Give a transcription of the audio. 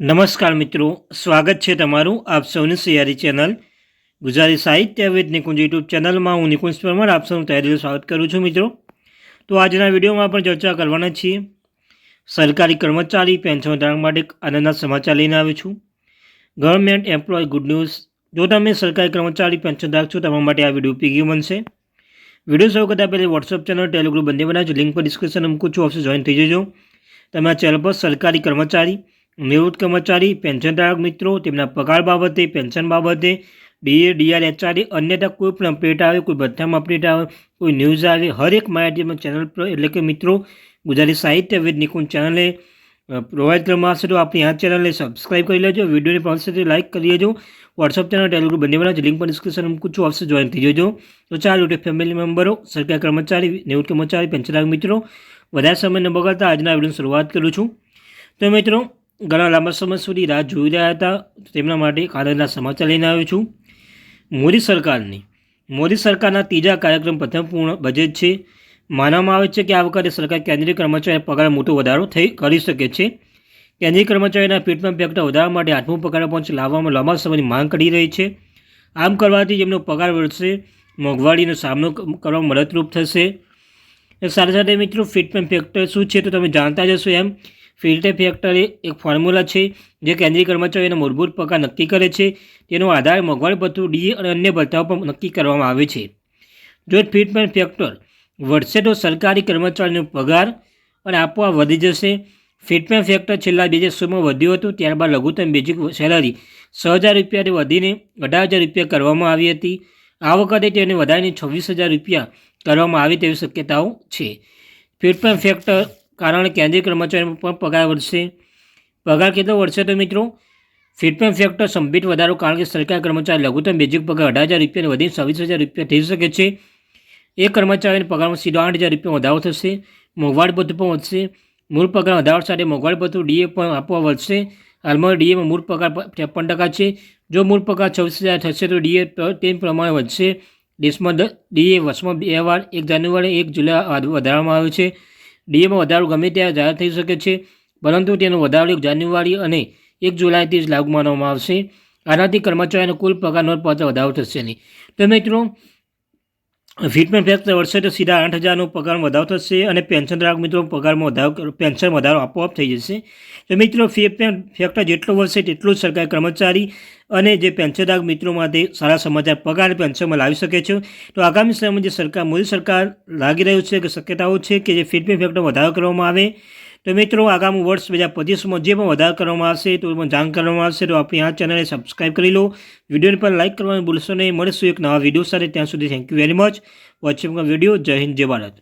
નમસ્કાર મિત્રો, સ્વાગત છે તમારું આપ સૌની સૈયારી ચેનલ ગુજરાતી સાહિત્ય વિદ નિકુંજ યુટ્યુબ ચેનલમાં. હું નિકુંજ પરમાર, આપ સૌનું તહેરીનું સ્વાગત કરું છું મિત્રો. તો આજના વિડીયોમાં પણ ચર્ચા કરવાના છીએ. સરકારી કર્મચારી, પેન્શન વધારવા માટે આનંદના સમાચાર લઈને આવ્યો છું. ગવર્મેન્ટ એમ્પ્લોય ગુડ ન્યૂઝ જો તમે સરકારી કર્મચારી પેન્શન ધારક છો, તમારા માટે આ વીડિયો ઉપયોગી બનશે. વીડિયો શરૂ કરતાં પહેલાં વોટ્સઅપ ચેનલ ટેલિગ્રુપ બંને બનાવજો. લિંક પર ડિસ્ક્રિપ્શન મૂકું છું. ઓફિસ જોઈન થઈ જજો. તમે આ ચેનલ પર સરકારી કર્મચારી નિવૃત્ત કર્મચારી પેન્શનધારક મિત્રો, તેમના પગાર બાબતે, પેન્શન બાબતે ડીએ ડીઆર એચઆરડી અન્યતા કોઈ પણ અપડેટ આવે, કોઈ બધામાં અપડેટ આવે, કોઈ ન્યૂઝ આવે, હરેક માહિતી ચેનલ પર, એટલે કે મિત્રો, ગુજરાતી સાહિત્ય વિદ નિકુંજ ચેનલે પ્રોવાઈડ કરવામાં આવશે તો આપણી આ ચેનલને સબસ્ક્રાઈબ કરી લેજો, વિડીયોને પાસે લાઇક કરી લેજો વોટ્સઅપ ચેનલ ટેલિગ્રુપ બંને લિંક પર ડિસ્ક્રિપ્શન મૂકું છું આવશે જોઈન થઈ જજો. તો ચાલો યુટ્યુબ ફેમિલી મેમ્બરો સરકારી કર્મચારી, નિવૃત્ત કર્મચારી પેન્શનધારક મિત્રો, વધારે સમય ન બગાડતા આજના વિડીયોની શરૂઆત કરું છું. તો મિત્રો ઘણા લાંબા સમય સુધી રાહ જોઈ રહ્યા હતા. તેમના માટે એક આનંદના સમાચાર લઈને આવ્યો છું. મોદી સરકારની, મોદી સરકારના ત્રીજા કાર્યક્રમ પ્રથમ પૂર્ણ બજેટ છે. માનવામાં આવે છે કે આ વખતે સરકાર કેન્દ્રીય કર્મચારી પગાર મોટો વધારો થઈ, કરી શકે છે. કેન્દ્રીય કર્મચારીના પેટમાં ફેક્ટર વધારવા માટે આઠમું પગાર પંચ લાવવામાં લાંબા સમયની માંગ કરી રહી છે. આમ કરવાથી જેમનો પગાર વધશે, મોંઘવારીનો સામનો કરવામાં મદદરૂપ થશે. સાથે સાથે મિત્રો ફિટમેન્ટ ફેક્ટર શું છે તો તમે જાણતા જશો એમ. ફિલ્ટર ફેક્ટર એક ફોર્મ્યુલા છે જે કેન્દ્રીય કર્મચારીઓના મૂળભૂત પગાર નક્કી કરે છે. તેનો આધાર મોંઘવારી ભથ્થું ડીએ અને અન્ય ભથ્થાઓ પર નક્કી કરવામાં આવે છે. જો ફિટમેન્ટ ફેક્ટર વધશે તો સરકારી કર્મચારીનો પગાર અને આપોઆપ વધી જશે. ફિટમેન્ટ ફેક્ટર છેલ્લા બે હજાર સોળમાં વધ્યું હતું, ત્યારબાદ લઘુત્તમ બેઝિક સેલરી છ હજાર રૂપિયાથી વધીને અઢાર હજાર રૂપિયા કરવામાં આવી હતી. આ વખતે તેને વધારીને છવ્વીસ હજાર રૂપિયા કરવામાં આવે તેવી શક્યતાઓ છે. ફિટમેન્ટ ફેક્ટર કારણે કેન્દ્રીય કર્મચારીમાં પણ પગાર વધશે. પગાર કેટલો વધશે તો મિત્રો? ફિટમેન્ટ ફેક્ટર સંભિત વધારો કારણ કે સરકારી કર્મચારી લઘુત્તમ બેઝિક પગાર અઢાર હજાર રૂપિયાને વધીને છવ્વીસ હજાર રૂપિયા થઈ શકે છે. એ કર્મચારીને પગારમાં સીધો આઠ હજાર રૂપિયા વધારો થશે. મોંઘવારી ભથ્થું પણ વધશે. મૂળ પગાર વધારો સાથે મોંઘવારી ભથ્થું ડીએ પણ આપવા વધશે. હાલમાં ડીએમાં મૂળ પગાર ત્રેપન ટકા છે. જો મૂળ પગાર છવ્વીસ હજાર થશે તો ડીએ તે પ્રમાણે વધશે. દેશમાં ડીએ વર્ષમાં બે વાર, એક જાન્યુઆરી, એક જુલાઈ વધારવામાં આવ્યો છે. ડીએમાં વધારો ગમે ત્યાં જાહેર થઈ શકે છે, પરંતુ તેનો વધારો એક જાન્યુઆરી અને એક જુલાઈથી જ લાગુ માનવામાં આવશે. આનાથી કર્મચારીનો કુલ પગાર નોંધપાત્ર વધારો થશે નહીં. તો મિત્રો ફિટમેન્ટ ફેક્ટ તો સીધા આઠ હજારનો પગાર વધારો થશે અને પેન્શન ધારક મિત્રો પગારમાં વધારો પેન્શન વધારો આપોઆપ થઈ જશે. તો મિત્રો ફિટમેન્ટ ફેક્ટર જેટલો વધશે તેટલું જ સરકારી કર્મચારી અને જે પેન્શનધારક મિત્રો માટે સારા સમાચાર પગાર પેન્શનમાં લાવી શકે છે. તો આગામી સમયમાં જે સરકાર, મોદી સરકાર લાગી રહ્યું છે કે શક્યતાઓ છે કે જે ફિટમેન્ટ ફેક્ટર વધારો કરવામાં આવે તો મિત્રો, આગામી વર્ષ બે હજાર પચીસમાં જે પણ વધારો કરવામાં આવશે તો પણ જાણ કરવામાં આવશે, તો આપણી આ ચેનલને સબસ્ક્રાઈબ કરી લો. વિડીયોને પણ લાઇક કરવાનું ભૂલશો નહીં. મળીશું એક નવા વીડિયો સાથે. ત્યાં સુધી thank you very much watching video જય હિન્દ, જય ભારત.